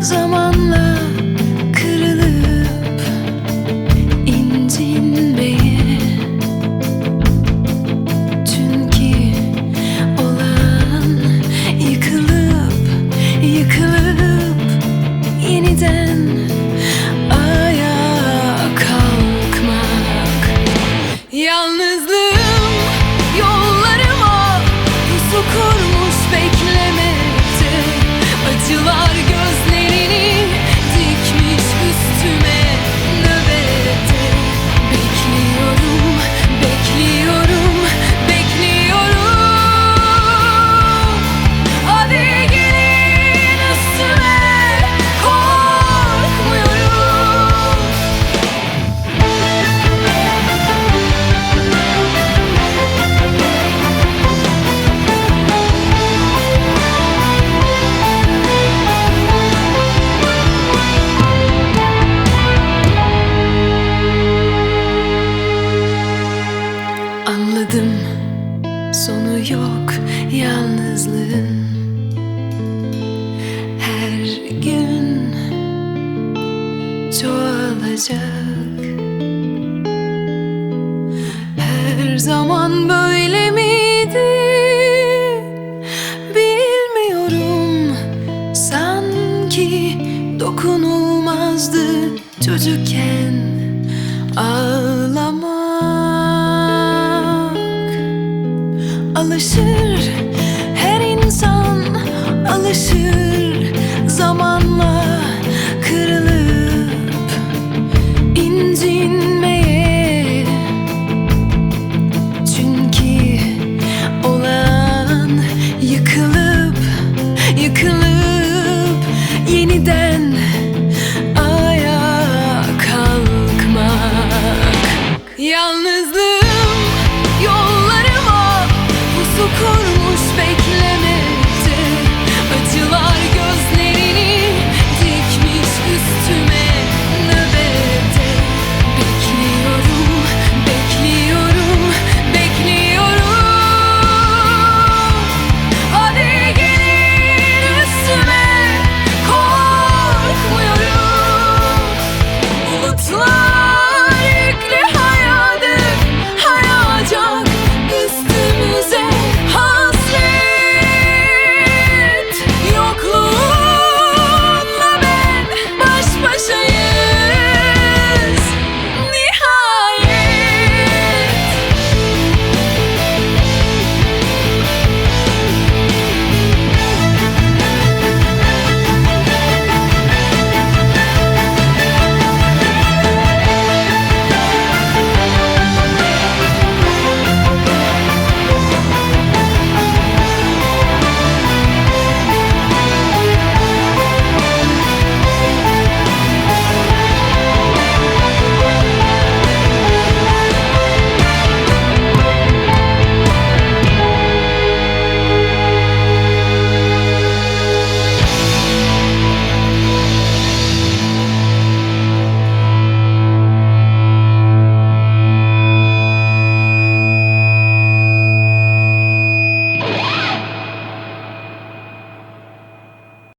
zamanla. olacak. Her zaman böyle miydi? Bilmiyorum. Sanki dokunulmazdı çocukken Ağlamak. Alışır sientes